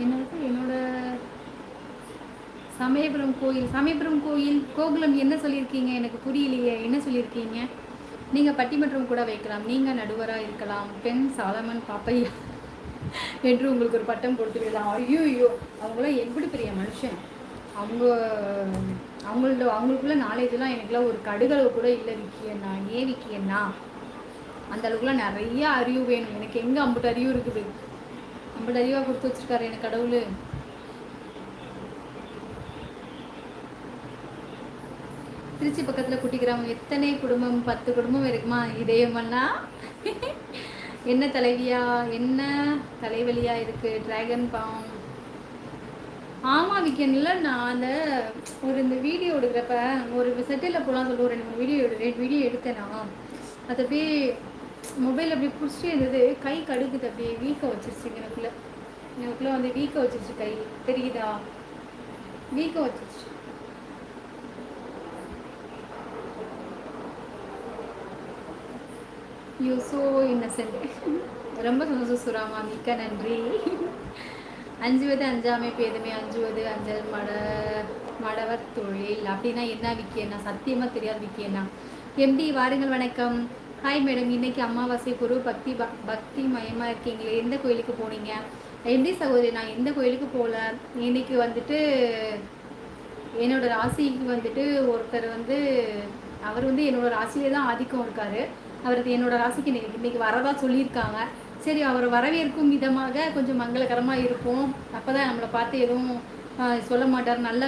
என்னோட என்னோட சமயபுரம் கோயில். சமயபுரம் கோயில் கோகுலம் என்ன சொல்லியிருக்கீங்க? எனக்கு புரியலையே. என்ன சொல்லியிருக்கீங்க? நீங்கள் பட்டிமன்றம் கூட வைக்கலாம். நீங்கள் நடுவராக இருக்கலாம். பெண் சாலமன் பாப்பையா என்று உங்களுக்கு ஒரு பட்டம் கொடுத்துருக்கலாம். ஐயோ ஐயோ அவங்களாம் எப்படி பெரிய மனுஷன். அவங்க அவங்களோட அவங்களுக்குள்ள நாலேஜெலாம் எனக்குலாம் ஒரு கடுகளவு கூட இல்லை விக்கியண்ணா. ஏன் விக்கியண்ணா? அந்த அளவுக்குலாம் நிறைய அறிவு வேணும். எனக்கு எங்கே அம்புட்டு அறிவு இருக்குது? அம்புட்டு அறிவாக கொடுத்து வச்சிருக்காரு எனக்கு கடவுள். திருச்சி பக்கத்தில் குட்டி கிராமம் எத்தனை குடும்பம்? பத்து குடும்பம் இருக்குமா? இதயமண்ணா? என்ன தலைவியா? என்ன தலைவலியா இருக்கு? டிராகன் பாம் ஆமா விக்கனில் நான் அந்த ஒரு இந்த வீடியோ எடுக்கிறப்ப ஒரு செட்டில் போகலாம் சொல்லுவோம் ஒரு ரெண்டு மூணு வீடியோ எடு ரெண்டு வீடியோ எடுத்தேனா. அதை போய் மொபைல் அப்படி பிடிச்சிட்டே இருந்தது கை கடுக்குது அப்படியே வீக்க வச்சிருச்சு எனக்குள்ள. எனக்குள்ள வந்து வீக்க வச்சிருச்சு கை. தெரியுதா? வீக்க வச்சிருச்சு. யூ ஸோ இன்னசென்ட் ரொம்ப சந்தோஷம் சுராமா மிக்க நன்றி. அஞ்சுவது அஞ்சாமை பேதுமே அஞ்சுவது அஞ்சல் மட மடவர் தொழில். அப்படின்னா என்ன விக்கியண்ணா? சத்தியமாக தெரியாது விக்கியண்ணா. எம்டி வாருங்கள் வணக்கம். ஹாய் மேடம் இன்னைக்கு அமாவாசை குரு பக்தி பக்தி மயமாக இருக்கீங்களே? எந்த கோயிலுக்கு போனீங்க? எப்படி சகோதரி நான் எந்த கோயிலுக்கு போகல? இன்னைக்கு வந்துட்டு என்னோட ராசிக்கு வந்துட்டு ஒருத்தர் வந்து அவர் வந்து என்னோட ராசியிலே தான் ஆதிக்கம் இருக்காரு. அவருக்கு என்னோட ராசிக்கு இன்னைக்கு இன்னைக்கு வரதா சொல்லியிருக்காங்க. சரி அவர் வரவேற்கும் விதமாக கொஞ்சம் மங்களகரமாக இருக்கும் அப்போ தான் நம்மளை பார்த்து எதுவும் சொல்ல மாட்டார். நல்ல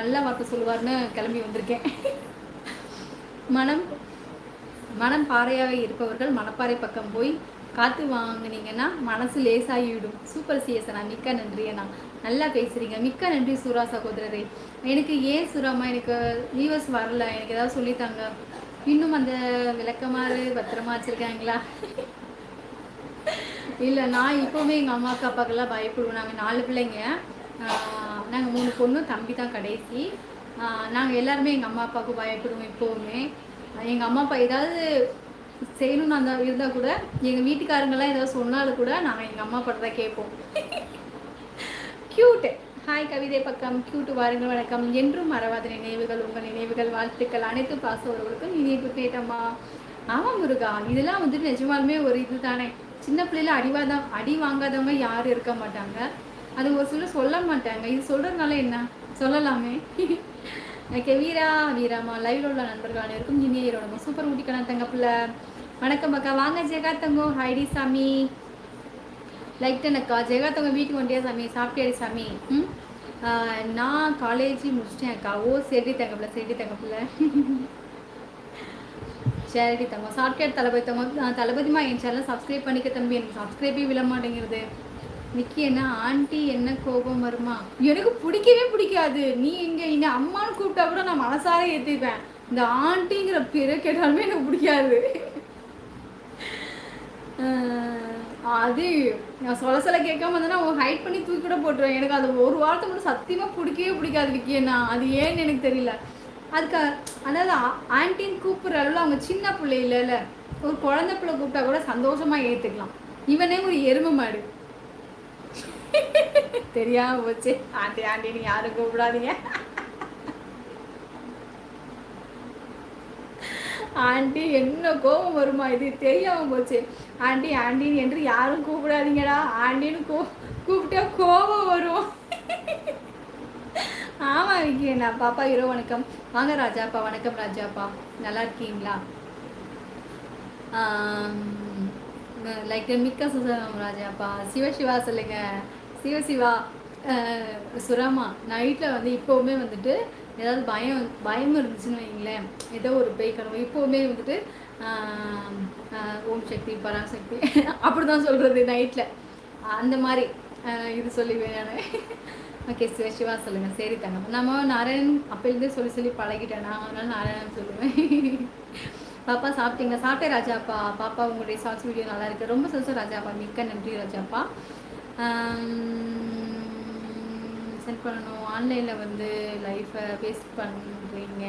நல்ல வார்த்தை சொல்லுவார்னு கிளம்பி வந்திருக்கேன். மனம்? மனம் பாறையாக இருப்பவர்கள் மணப்பாறை பக்கம் போய் காற்று வாங்கினீங்கன்னா மனசு லேசாகிவிடும். சூப்பர் சிஎஸ்ண்ணா மிக்க நன்றி அண்ணா. நல்லா பேசுகிறீங்க மிக்க நன்றி சுரா சகோதரரே. எனக்கு ஏன் சுராமா எனக்கு வியூவர்ஸ் வரல? எனக்கு ஏதாவது சொல்லித்தாங்க? இன்னும் அந்த விளக்கமாறு பத்திரமா வச்சுருக்காங்களா? இல்லை நான் இப்போவுமே எங்கள் அம்மாவுக்கு அப்பாக்கெல்லாம் பயப்படுவோம் நாங்கள் நாலு பிள்ளைங்க. நாங்கள் மூணு பொண்ணும் தம்பி தான் கடைசி. நாங்கள் எல்லாருமே எங்கள் அம்மா அப்பாவுக்கு பயப்படுவோம் இப்போவுமே. எங்கள் அம்மா அப்பா ஏதாவது செய்யணும்னு அந்த இருந்தால் கூட எங்கள் வீட்டுக்காரங்கெல்லாம் ஏதாவது சொன்னாலும் கூட நாங்கள் எங்கள் அம்மா அப்பா தான் கேட்போம். க்யூட்டு ஹாய் கவிதை பக்கம். க்யூட்டு வாருங்கள் வணக்கம். என்றும் மறவாத நினைவுகள் உங்கள் நினைவுகள் வாழ்த்துக்கள் அனைத்து பாசவர்களுக்கும் இனிப்பு கேட்டம்மா ஆமாம் முருகா இதெல்லாம் வந்துட்டு நிஜமாலுமே ஒரு இது தானே சின்ன பிள்ளையில அடிவாதான் அடி வாங்காதவங்க யாரும் இருக்க மாட்டாங்க. அது ஒரு சில சொல்ல மாட்டாங்க. இது சொல்கிறதுனால என்ன? சொல்லலாமே. ஓகே வீரா வீராமா லைவ்ல உள்ள நண்பர்கள் அனைவருக்கும் இனிய இரவு சூப்பர் ஊட்டிக்கலாம் தங்க பிள்ளை. வணக்கம் அக்கா. வாங்க ஜெகா தங்கம் ஹைடி சாமி. லைக் அக்கா. ஜெகா தங்க வீட்டுக்கு வண்டியா சாமி? சாப்பிட்டியாடி சாமி? ம்? நான் காலேஜ் முடிச்சிட்டேன் அக்கா. ஓ சரி தங்க பிள்ளை சரி தங்க பிள்ளை. சாஃப்ட்வேர் தளபதி தங்கம். தளபதிமா என் சேனல் சப்ஸ்கிரைப் பண்ணிக்க தம்பி. எனக்கு சப்ஸ்கிரைபே விழ மாட்டேங்கிறது. நிக்கி என்ன ஆண்டி என்ன கோபம் வருமா? எனக்கு பிடிக்கவே பிடிக்காது. நீ இங்க இங்க அம்மான்னு கூப்பிட்டா கூட நான் மனசார ஏற்றிப்பேன் இந்த ஆண்டிங்கிற பேரை கேட்டாலுமே எனக்கு பிடிக்காது. அது நான் சொல்ல சொல்ல கேட்காம வந்தேன்னா அவங்க ஹைட் பண்ணி தூக்கி கூட போட்டுருவேன். எனக்கு அது ஒரு வாரத்தை மட்டும் சத்தியமாக பிடிக்கவே பிடிக்காது விக்கியண்ணா அது ஏன்னு எனக்கு தெரியல. அதுக்கு அதாவது ஆன்டின்னு கூப்பிட்ற அளவில் அவங்க சின்ன பிள்ளை இல்லைல்ல? ஒரு குழந்தை பிள்ளை கூப்பிட்டா கூட சந்தோஷமாக ஏற்றுக்கலாம் இவனே ஒரு எருமை மாடு. தெரியாம போச்சு. ஆண்டி ஆண்டின்னு யாரும் கூப்பிடாதீங்க. ஆண்டி என்ன கோபம் வருமா? இது தெரியாம போச்சு. ஆண்டி ஆண்டின்னு என்று யாரும் கூப்பிடாதீங்கடா. ஆண்டின்னு கூ கூப்பிட்டா கோபம் வரும். ஆமாம் விக்கியண்ணா பாப்பா ஹீரோ வணக்கம். வாங்க ராஜாப்பா வணக்கம் ராஜாப்பா. நல்லா இருக்கீங்களா? லைக் மிக்க சுசரம் ராஜாப்பா. சிவசிவா சொல்லுங்க. சிவசிவா சுராமா நைட்டில் வந்து இப்போவுமே வந்துட்டு ஏதாவது பயம் பயம் இருந்துச்சுன்னு வைங்களேன் ஏதோ ஒரு பேய் கனவு. இப்போவுமே வந்துட்டு ஓம் சக்தி பராசக்தி அப்படி தான் சொல்கிறது நைட்டில் அந்த மாதிரி இது சொல்லிவேன் நான். ஓகே சிவ சிவா சொல்லுங்கள் சரி தங்க நம்ம நாராயணன் அப்போலேருந்தே சொல்லி சொல்லி பழகிட்டேன். நான் அதனால நாராயணன் சொல்லுவேன். பாப்பா சாப்பிட்டீங்க சாப்பிட்டே ராஜாப்பா. பாப்பா உங்களுடைய ஷார்ட்ஸ் வீடியோ நல்லா இருக்குது ரொம்ப சந்தோஷம் ராஜாப்பா. மிக்க நன்றி ராஜாப்பா. சென்ட் பண்ணணும். ஆன்லைனில் வந்து லைஃப்பை பேஸ்ட் பண்ணுறீங்க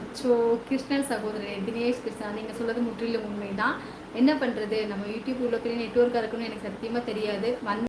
அச்சோ கிருஷ்ணன் சகோதரர் தினேஷ் கிருஷ்ணா நீங்கள் சொல்கிறது முற்றிலும் உண்மை தான் என்ன பண்ணுறது நம்ம யூடியூப் உள்ள நெட்ஒர்க்காக இருக்குன்னு எனக்கு சத்தியமாக தெரியாது. வந்து